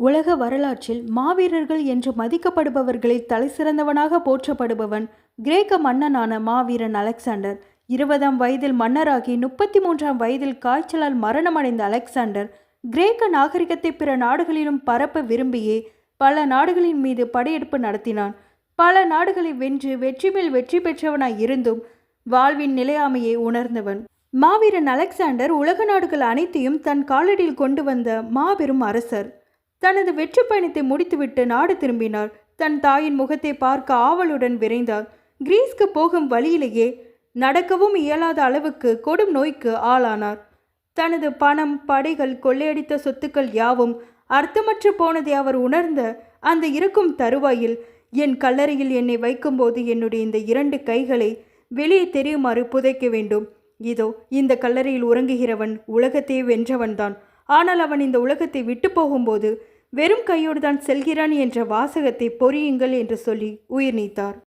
உலக வரலாற்றில் மாவீரர்கள் என்று மதிக்கப்படுபவர்களில் தலைசிறந்தவனாக போற்றப்படுபவன் கிரேக்க மன்னனான மாவீரன் அலெக்சாண்டர். இருபதாம் வயதில் மன்னராகி முப்பத்தி மூன்றாம் வயதில் காய்ச்சலால் மரணமடைந்த அலெக்சாண்டர் கிரேக்க நாகரிகத்தை பிற நாடுகளிலும் பரப்ப விரும்பியே பல நாடுகளின் மீது படையெடுப்பு நடத்தினான். பல நாடுகளை வென்று வெற்றி மேல் வெற்றி பெற்றவனாய் இருந்தும் வாழ்வின் நிலையாமையை உணர்ந்தவன். மாவீரன் அலெக்சாண்டர் உலக நாடுகள் அனைத்தையும் தன் காலடியில் கொண்டு வந்த மாபெரும் அரசர். தனது வெற்றி பயணத்தை முடித்துவிட்டு நாடு திரும்பினார். தன் தாயின் முகத்தை பார்க்க ஆவலுடன் விரைந்தார். கிரீஸ்க்கு போகும் வழியிலேயே நடக்கவும் இயலாத அளவுக்கு கொடும் நோய்க்கு ஆளானார். தனது பணம் படைகள் கொள்ளையடித்த சொத்துக்கள் யாவும் அர்த்தமற்று போனதை அவர் உணர்ந்த அந்த இருக்கும் தருவாயில் என் கல்லறையில் என்னை வைக்கும்போது என்னுடைய இந்த இரண்டு கைகளை வெளியே தெரியுமாறு புதைக்க வேண்டும். இதோ இந்த கல்லறையில் உறங்குகிறவன் உலகத்தையே வென்றவன்தான். ஆனால் அவன் இந்த உலகத்தை விட்டு போகும்போது வெறும் கையோடு தான் செல்கிறான் என்ற வாசகத்தை பொறியுங்கள் என்று சொல்லி உயிர் நீத்தார்.